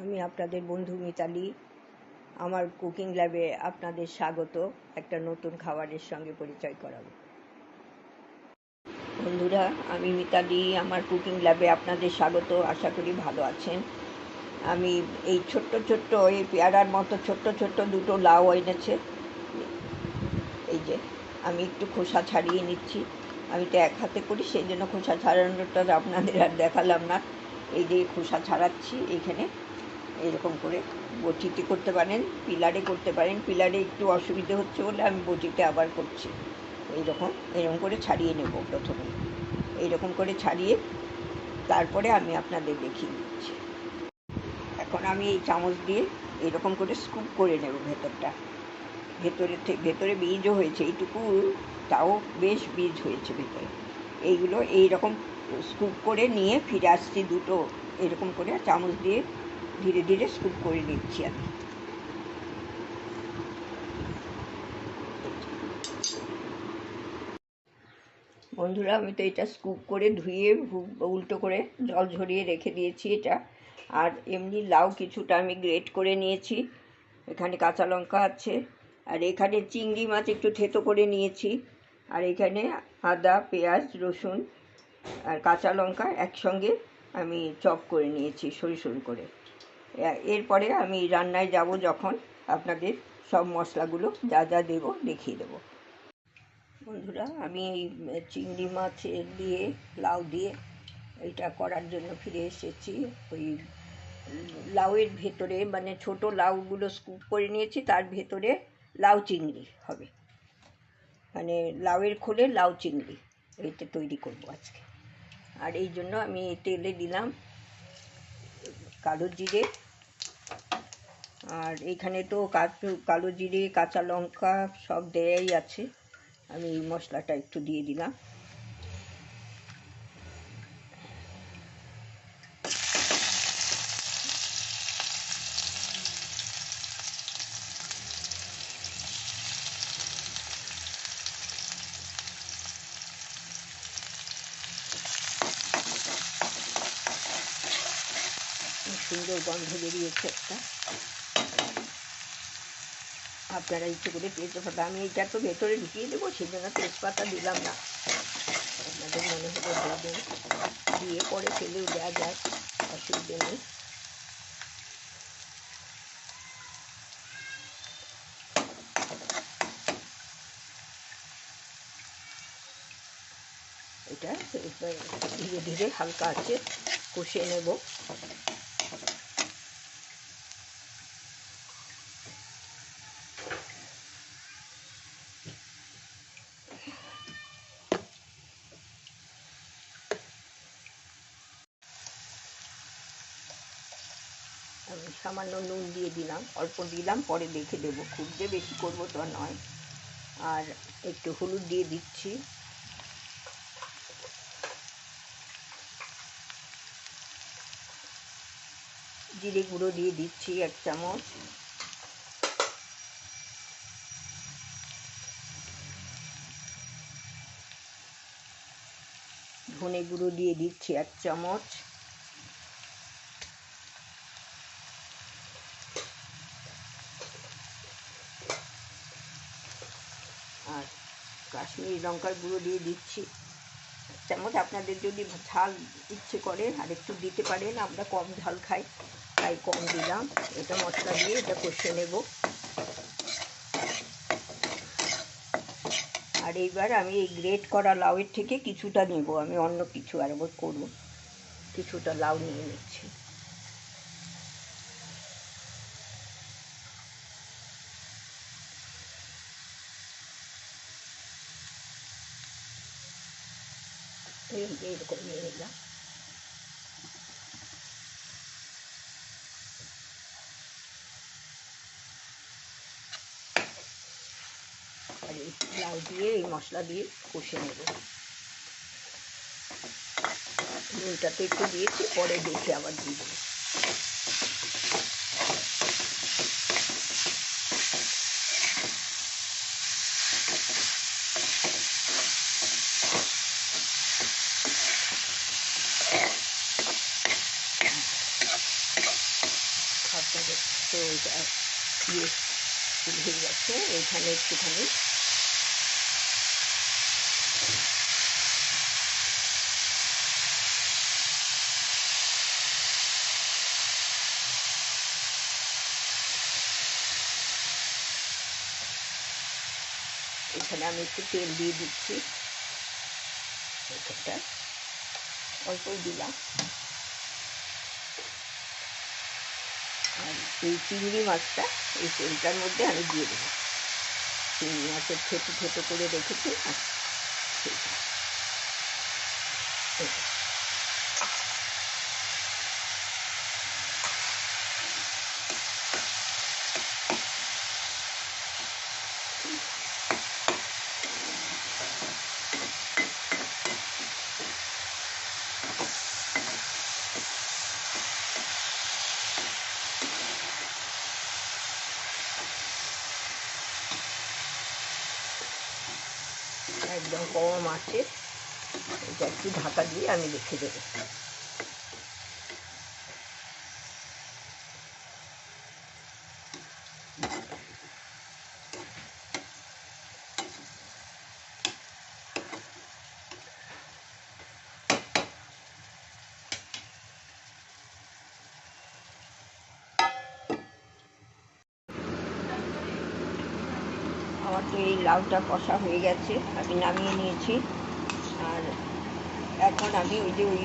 আমি আপনাদের বন্ধু মিতালি। আমার কুকিং ল্যাবে আপনাদের স্বাগত। একটা নতুন খাবারের সঙ্গে পরিচয় করাবো। বন্ধুরা, আমি মিতালি, আমার কুকিং ল্যাবে আপনাদের স্বাগত। আশা করি ভালো আছেন। আমি এই ছোট্ট ছোট্ট, এই পেয়ারার মতো ছোট্ট ছোট্ট দুটো লাউ এনেছে। এই যে, আমি একটু খোসা ছাড়িয়ে নিচ্ছি। আমি তো এক হাতে করি, সেই জন্য খোসা ছাড়ানোটা আপনাদের আর দেখালাম না। এই যে খোসা ছাড়াচ্ছি এখানে। এরকম করে বটিতে করতে পারেন, পিলারে করতে পারেন। পিলারে একটু অসুবিধে হচ্ছে বলে আমি বটিতে আবার করছি। এইরকম, এরকম করে ছাড়িয়ে নেব প্রথমে। এইরকম করে ছাড়িয়ে তারপরে আমি আপনাদের দেখিয়ে দিচ্ছি। এখন আমি এই চামচ দিয়ে এরকম করে স্কুপ করে নেব ভেতরটা। ভেতরে ভেতরে বীজও হয়েছে, এইটুকু তাও বেশ বীজ হয়েছে ভেতরে। এইগুলো এই রকম স্কুপ করে নিয়ে ফিরে আসছি দুটো। এরকম করে চামচ দিয়ে ধীরে ধীরে স্কুপ করে নিচ্ছি আমি। বন্ধুরা, আমি তো এটা স্কুপ করে ধুয়ে উল্টো করে জল ঝরিয়ে রেখে দিয়েছি এটা। আর এমনি লাউ কিছুটা আমি গ্রেট করে নিয়েছি। এখানে কাঁচা লঙ্কা আছে। আর এখানে চিংড়ি মাছ একটু থেতো করে নিয়েছি। আর এখানে আদা, পেঁয়াজ, রসুন আর কাঁচা লঙ্কা একসঙ্গে আমি চপ করে নিয়েছি সরু সরু করে। এরপরে আমি রান্নায় যাব যখন আপনাদের সব মশলাগুলো যা যা দেব দেখিয়ে দেবো। বন্ধুরা, আমি এই চিংড়ি মাছ দিয়ে লাউ দিয়ে এটা করার জন্য ফিরে এসেছি। ওই লাউয়ের ভেতরে মানে ছোট লাউগুলো স্কুপ করে নিয়েছি, তার ভেতরে লাউ চিংড়ি হবে। মানে লাউয়ের খোলে লাউ চিংড়ি, এইটা তৈরি করব আজকে। আর এই জন্য আমি তেলে দিলাম কালো জিরে আর এখানে তো কালো জিরে, কাঁচা লঙ্কা সব দেয়াই আছে। আমি এই মশলাটা একটু দিয়ে দিলাম। সুন্দর গন্ধ বেরিয়েছে একটা। আপনারা ইচ্ছে করে তেজপাতা আমি এইটা তো ভেতরে ঢুকিয়ে দেবো সেই জন্য তেজপাতা দিলাম না। আপনাদের মনে হলে দেবেন দিয়ে পরে ফেলেও দেওয়া যায়, অসুবিধে নেই। এটা ধীরে ধীরে হালকা আছে কষিয়ে নেব আমি সামান্য নুন দিয়ে দিলাম। অল্প দিলাম, পরে দেখে দেবো খুব যে বেশি করব তো নয়। আর একটু হলুদ দিয়ে দিচ্ছি। জিরে গুঁড়ো দিয়ে দিচ্ছি এক চামচ। ধনে গুঁড়ো দিয়ে দিচ্ছি এক চামচ আর কাশ্মীরি লঙ্কার গুঁড়ো দিয়ে দিচ্ছি। চামচ আপনাদের যদি ঝাল ইচ্ছে করে, আর একটু দিতে পারেন, আমরা কম ঝাল খাই, তাই কম দিলাম। এটা মশলা দিয়ে এটা কষে নেব। আর এইবার আমি এই গ্রেট করা লাউয়ের থেকে কিছুটা নেব। আমি অন্য কিছু আরেকবার করব। কিছুটা লাউ নিয়ে নিচ্ছি। এইরকম নিয়ে নিলাম আর এই লাউ দিয়ে এই মশলা দিয়ে কষে নেব নুনটা তো একটু দিয়েছি পরে দেখে আবার দিয়ে দেবো এটা ইয়ে হয়ে যাচ্ছে এখানে একটুখানি। এখানে আমি একটু তেল দিয়ে দিচ্ছি। এটা অল্পই দিলাম। আর এই চিংড়ি মাছটা এই তেলটার মধ্যে আমি দিয়ে দেবো। চিংড়ি মাছের ছোটো ছোটো করে রেখেছি না একদম কম আছে। এটা একটু ঢাকা দিয়ে আমি রেখে দেবো। আমার তো এই লাউটা কষা হয়ে গেছে, আমি নামিয়ে নিয়েছি। আর এখন আমি ওই যে ওই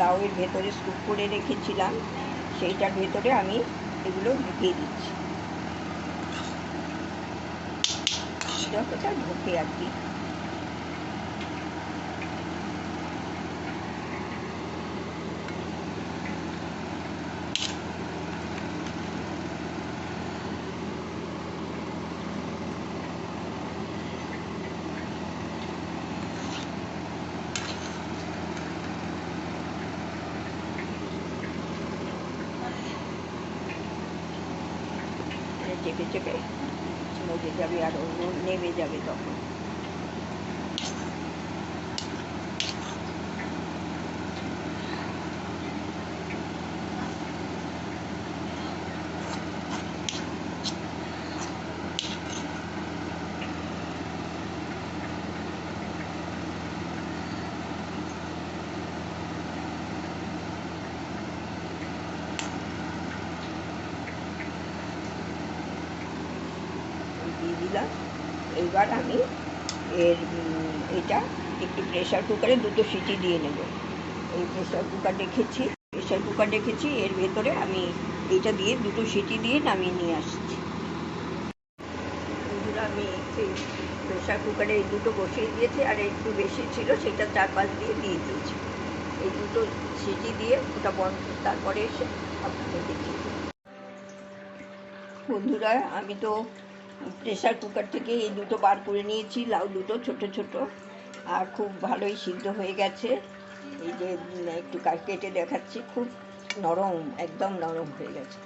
লাউয়ের ভেতরে স্কুপ করে রেখেছিলাম, সেইটার ভেতরে আমি এগুলো ঢুকিয়ে দিচ্ছি। যতটা ঢোকে আর কি। চেপে চেপে মজে যাবে আর অন্য নেমে যাবে তখন দিলাম। এইবার আমি এর এটা একটু প্রেশার কুকারে দুটো সিটি দিয়ে নেব। এই প্রেশার কুকার রেখেছি প্রেশার কুকার রেখেছি এর ভেতরে আমি এইটা দিয়ে দুটো সিটি দিয়ে নামিয়ে নিয়ে আসছি। আমি এই প্রেশার কুকারে এই দুটো বসিয়ে দিয়েছি, আর একটু বেশি ছিল, সেটা চার পাঁচ দিয়ে দিয়ে দিয়েছি। এই দুটো সিটি দিয়ে ওটা বন্ধ, তারপরে এসে আপনাদের দেখিয়ে। বন্ধুরা, আমি তো প্রেশার কুকার থেকে এই দুটো বার করে নিয়েছি, লাউ দুটো, ছোট ছোট, আর খুব ভালোই সিদ্ধ হয়ে গেছে। এই যে একটু কাট দেখাচ্ছি, খুব নরম, একদম নরম হয়ে গেছে।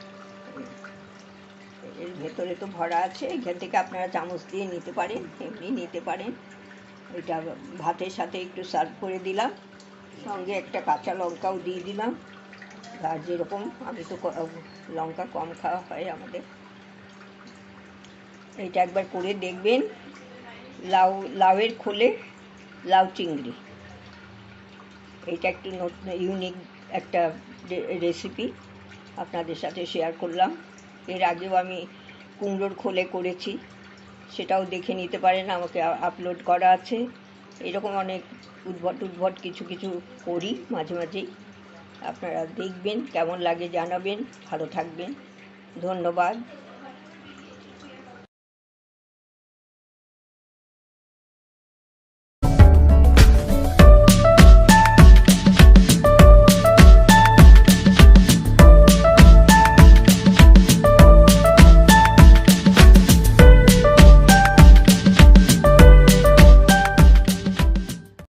এর ভেতরে তো ভরা আছে, এখান থেকে আপনারা চামচ দিয়ে নিতে পারেন, এমনি নিতে পারেন। এটা ভাতের সাথে একটু সার্ভ করে দিলাম, সঙ্গে একটা কাঁচা লঙ্কাও দিয়ে দিলাম। আর যেরকম, আমি তো লঙ্কা কম খাওয়া হয় আমাদের। এটা একবার করে দেখবেন। লাউ, লাউয়ের খোলে লাউ চিংড়ি। এটা একটু নতুন ইউনিক একটা রেসিপি আপনাদের সাথে শেয়ার করলাম। এর আগেও আমি কুমড়োর খোলে করেছি, সেটাও দেখে নিতে পারেন, আমাকে আপলোড করা আছে। এরকম অনেক উদ্ভট উদ্ভট কিছু কিছু করি মাঝে মাঝেই। আপনারা দেখবেন, কেমন লাগে জানাবেন। ভালো থাকবেন। ধন্যবাদ।